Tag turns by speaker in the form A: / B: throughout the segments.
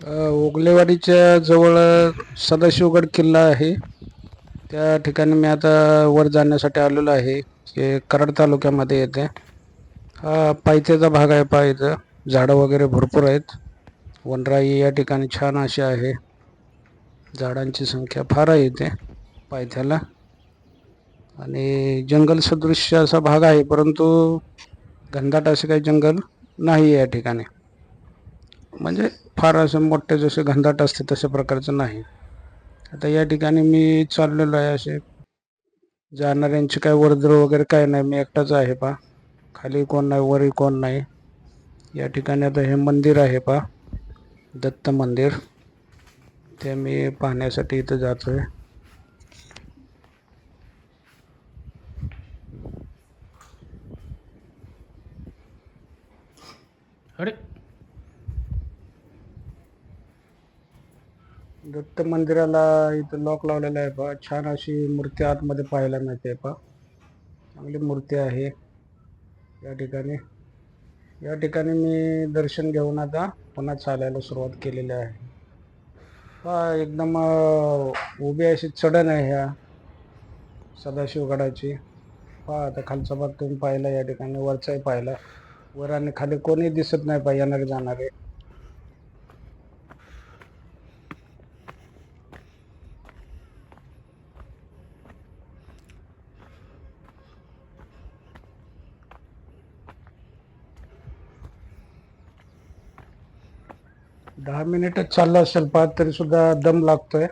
A: उगलेवाडीच्या ओगलेवाडीच्या जवळ सदाशिवगड किल्ला आहे. त्या ठिकाणी मी आता वर जाण्यासाठी आलेलो आहे हे कराड तालुक्यामध्ये येते. हा पायथ्याचा भाग आहे पायथं झाडं वगैरे भरपूर आहेत. वनराई या ठिकाणी छान अशी आहे. झाडांची संख्या फार आहे इथे पायथ्याला. आणि जंगल सदृश्य असा भाग आहे परंतु घनदाट असे काही जंगल नाही या ठिकाणी. म्हणजे फार असं मोठे जसे घनदाट असते तशा प्रकारचं नाही. आता या ठिकाणी मी चाललेलो आहे असे. जाणाऱ्यांची काय वर्दळ वगैरे काय नाही मी एकटाच आहे पा खाली कोण नाही वरी कोण नाही. या ठिकाणी आता हे मंदिर आहे पा दत्त मंदिर. ते मी पाहण्यासाठी इथं जातोय. अरे! दत्त मंदिराला इथं लॉक लावलेलं आहे पहा छान अशी मूर्ती आतमध्ये पाहायला मिळते पहा चांगली मूर्ती आहे. या ठिकाणी. या ठिकाणी मी दर्शन घेऊन आता पुन्हा चालायला सुरुवात केलेली आहे. पहा एकदम उभी अशी चढण आहे ह्या सदाशिवगडाची. पहा आता खालचा भाग तुम्ही पाहिला या ठिकाणी वरचाही पाहिला. वर आणि खाली कोणी दिसत नाही पहा येणारे जाणारे दहा मिनिटच चाललं असेल पाहत तरी सुद्धा दम लागतोय.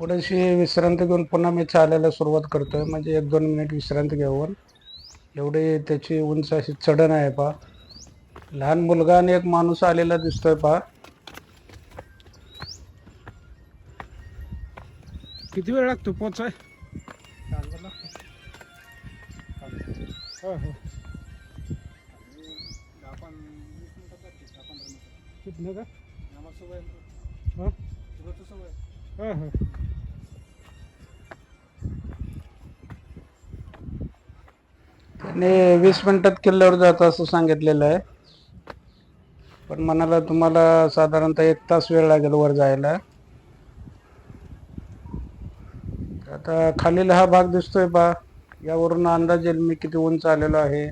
A: थोडीशी विश्रांती घेऊन पुन्हा मी चालायला सुरुवात करतोय. म्हणजे एक दोन मिनिट विश्रांती घेऊन. एवढी त्याची उंच अशी चढण आहे पा लहान मुलगा आणि एक माणूस आलेला दिसतोय पा
B: किती वेळ लागतो पोचाय हो हो. का हो हो.
A: आणि वीस मिनिटात किल्ल्यावर जातं असं सांगितलेलं आहे. पण म्हणाला तुम्हाला साधारणतः एक तास वेळ लागेल वर जायला. आता खालील हा भाग दिसतोय पा यावरून अंदाज येईल मी किती उंच आलेलो आहे.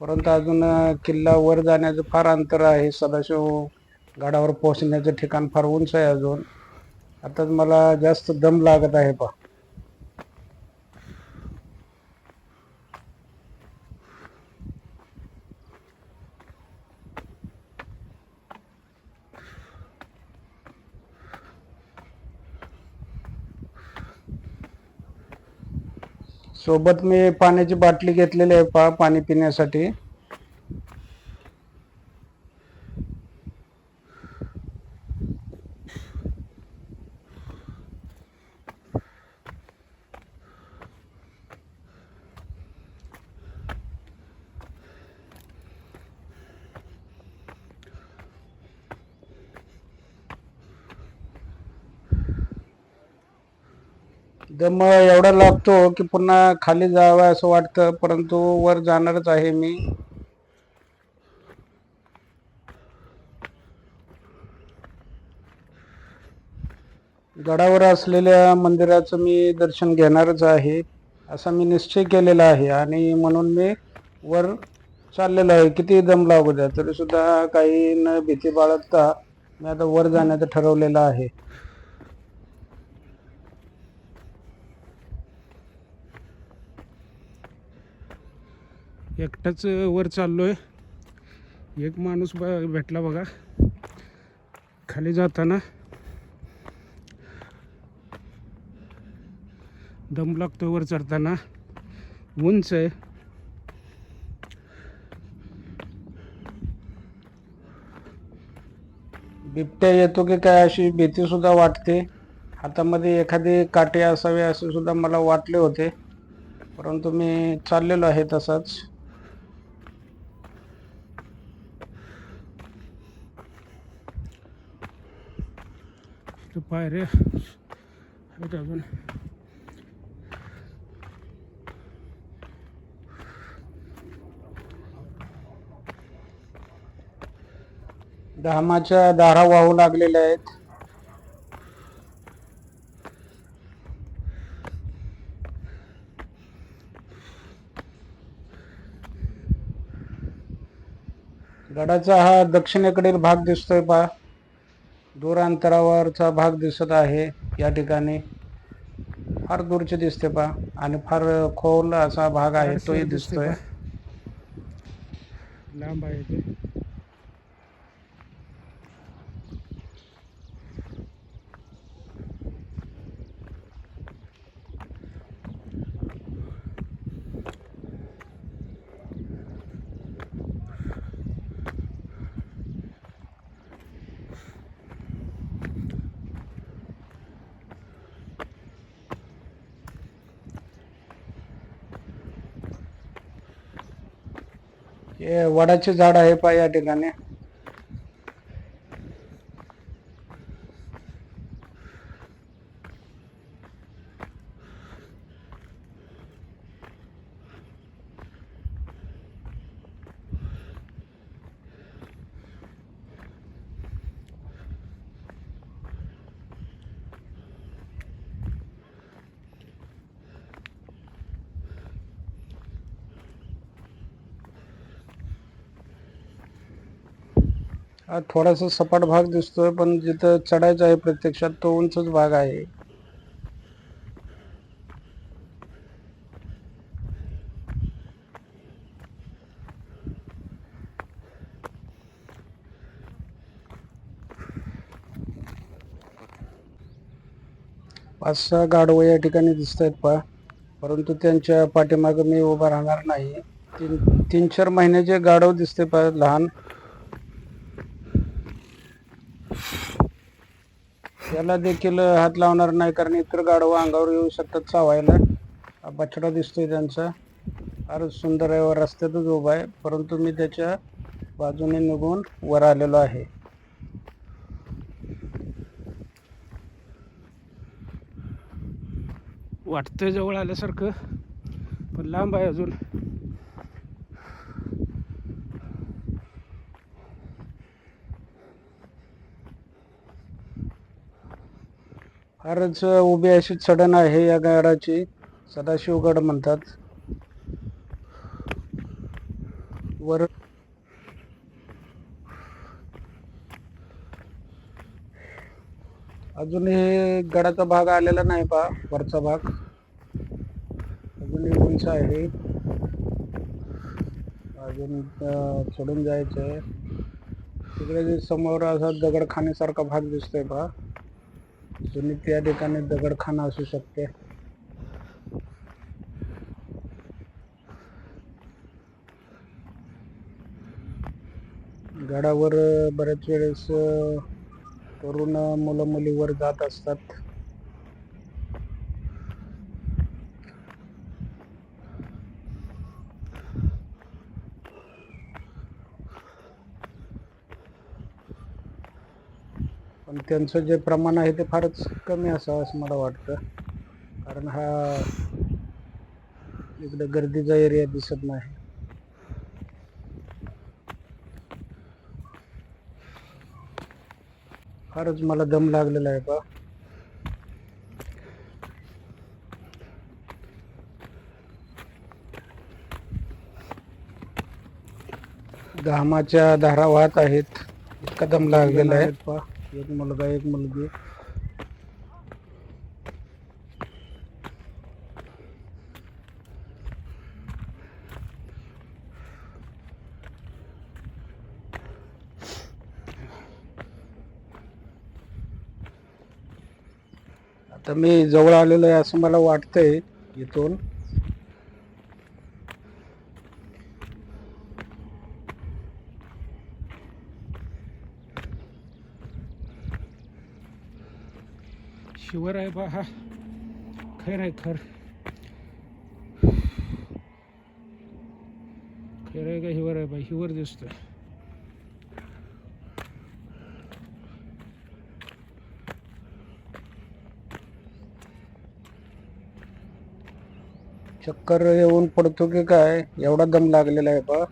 A: परंतु अजून किल्ला वर जाण्याचं फार अंतर आहे. सदाशिव गडावर पोहोचण्याचं ठिकाण फार उंच आहे अजून. आताच मला जास्त दम लागत आहे पा सोबत मी पाण्याची बाटली घेतलेली आहे पा पाणी पिण्यासाठी. दम एवढा लागतो की पुन्हा खाली जावं असं वाटतं परंतु वर जाणारच आहे मी. गडावर असलेल्या मंदिराचं मी दर्शन घेणारच आहे असा मी निश्चय केलेला आहे. आणि म्हणून मी वर चाललेलो आहे. किती दम लागू द्या तरी सुद्धा काही न भीती बाळगता मी आता वर जाण्याचं ठरवलेलं आहे.
B: एकटाच वर चाललो आहे एक माणूस ब भेटला बघा. खाली जाताना. दम लागतो वर चढताना. उंच आहे.
A: बिबट्या येतो की काय अशी भीती सुद्धा वाटते. हातामध्ये एखादे काटे असावे असे सुद्धा मला वाटले होते. परंतु मी चाललेलो आहे तसाच.
B: पायऱ्या आहेत अजून?
A: धामाच्या दारा वाहू लागलेल्या आहेत. गडाचा हा दक्षिणेकडील भाग दिसतोय पा दूर अंतरावरचा भाग दिसत आहे. या ठिकाणी फार दूरचे दिसते पा आणि फार खोल असा भाग आहे तोही
B: दिसतंय. लांब आहे ते.
A: हे वडाचे झाड आहे पा या ठिकाणी. हा थोडासा सपाट भाग दिसतोय पण जिथं चढायचं आहे प्रत्यक्षात तो उंचच भाग आहे. पाच सहा गाढव या ठिकाणी दिसत आहेत पहा. परंतु त्यांच्या पाठीमागे मी उभा राहणार नाही. तीन तीन चार महिन्याचे गाढव दिसते पा लहान त्याला देखील हात लावणार नाही कारण इतर गाढवं अंगावर येऊ शकतात चावायला. हा बछडा दिसतोय त्यांचा. फारच सुंदर आहे व रस्त्यातच उभा आहे परंतु मी त्याच्या बाजूने निघून वर आलेलो आहे.
B: वाटतंय जवळ आल्यासारखं पण लांब आहे अजून.
A: फारच उभी अशी चढण आहे या गडाची. सदाशिवगड म्हणतात. वर अजूनही गडाचा भाग आलेला नाही पा वरचा भाग. अजूनही उंच आहे. अजून अं, चढून जायचं आहे तिकडे जे समोर असा दगडखाण्यासारखा भाग दिसतोय पहा. जुनी त्या ठिकाणी दगडखाना असू शकते. गडावर बऱ्याच वेळेस तरुण मुलं मुलीवर जात असतात. पण त्यांचं जे प्रमाण आहे ते फारच कमी असावं असं मला वाटतं. कारण हा इकडे गर्दीचा एरिया दिसत नाही. फारच मला दम लागलेला आहे बा. घामाच्या धारा वाहत आहेत. इतका दम लागलेला आहे. पा एक मुलगा एक मुलगी. आता मी जवळ आलेलो आहे असं मला वाटतंय इथून.
B: शिवर आहे बा हा खैर आहे खर. खैर आहे का हिवर आहे बा हिवर दिसतोय.
A: चक्कर येऊन पडतो की काय? एवढा दम लागलेला आहे बा.